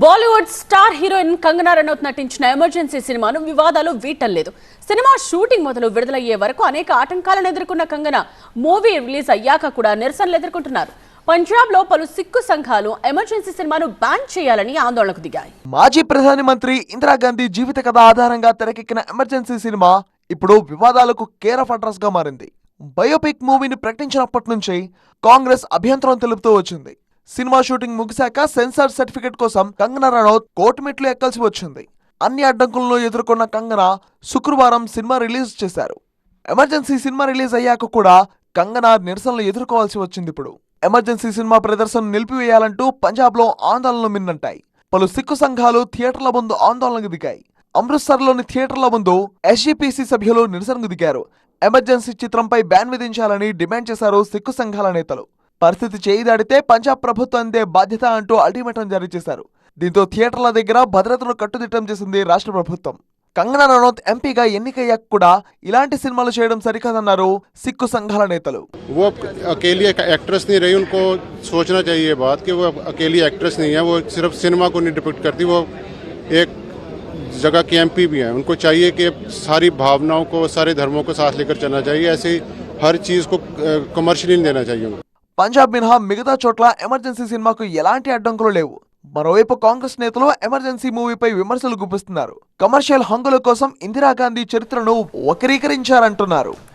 Bollywood star heroine Kangana Ranaut నటించిన emergency సినిమాను వివాదాలు వీటం లేదు సినిమా షూటింగ్ మొదలు విడుదలయ్యే వరకు అనేక ఆటంకాలను ఎదుర్కొన్న కంగనా మూవీ రిలీజ్ అయ్యాక కూడా నిరసనలు ఎదుర్కొంటున్నారు. పంజాబ్లో పలు సిక్కు సంఘాలు ఎమర్జెన్సీ సినిమాను బ్యాన్ చేయాలని ఆందోళనకు దిగాయి. మాజీ ప్రధాని మంత్రి ఇందిరాగాంధీ జీవిత కథ ఆధారంగా తెరకెక్కిన ఎమర్జెన్సీ సినిమా ఇప్పుడు వివాదాలకు కేర్ ఆఫ్ అడ్రస్గా మారింది. బయోపిక్ మూవీని ప్రకటించినప్పటి నుంచి కాంగ్రెస్ అభ్యంతరం తెలుపుతూ వచ్చింది. సినిమా షూటింగ్ ముగిశాక సెన్సార్ సర్టిఫికెట్ కోసం కంగనా రనౌత్ కోర్టు మెట్లు ఎక్కాల్సి వచ్చింది. అన్ని అడ్డంకులను ఎదుర్కొన్న కంగనా శుక్రవారం సినిమా రిలీజ్ చేశారు. ఎమర్జెన్సీ సినిమా రిలీజ్ అయ్యాక కూడా కంగనా నిరసనలు ఎదుర్కోవాల్సి వచ్చింది ఇప్పుడు. ఎమర్జెన్సీ సినిమా ప్రదర్శన నిలిపివేయాలంటూ పంజాబ్లో ఆందోళనలు మిన్నంటాయి. పలు సిక్కు సంఘాలు థియేటర్ల ముందు ఆందోళనకు దిగాయి. అమృత్సర్లోని థియేటర్ల ముందు ఎస్జీపీసీ సభ్యులు నిరసనకు దిగారు. ఎమర్జెన్సీ చిత్రంపై బ్యాన్ విధించాలని డిమాండ్ చేశారు సిక్కు సంఘాల నేతలు. పరిస్థితి చేయి దాడితే పంజాబ్ ప్రభుత్వం అందే బాధ్యత అంటూ అల్టిమేటం జారీ చేశారు దీంతో థియేటర్ల దగ్గర భద్రతను కట్టుదిట్టం చేసింది రాష్ట్ర ప్రభుత్వం కంగనా రనౌత్ ఎంపీగా ఎన్నికయ్యాక కూడా ఇలాంటి సినిమాలు చేయడం సరికాదన్నారు సిక్కు సంఘాల నేతలు वो अकेली एक एक्ट्रेस नहीं रही उनको सोचना चाहिए ये बात कि वो अकेली एक्ट्रेस नहीं है वो सिर्फ सिनेमा को नहीं डिपिक्ट करती वो एक जगह की एमपी भी हैं उनको चाहिए कि सारी भावनाओं को सारे धर्मों को साथ लेकर चलना चाहिए ऐसे ही हर चीज़ को कमर्शियली नहीं देना चाहिए उनको పంజాబ్ మినహా మిగతా చోట్ల ఎమర్జెన్సీ సినిమాకు ఎలాంటి అడ్డంకులు లేవు. మరోవైపు కాంగ్రెస్ నేతలు ఎమర్జెన్సీ మూవీపై విమర్శలు గుప్పిస్తున్నారు. కమర్షియల్ హంగుల కోసం ఇందిరాగాంధీ చరిత్రను వక్రీకరించారంటున్నారు.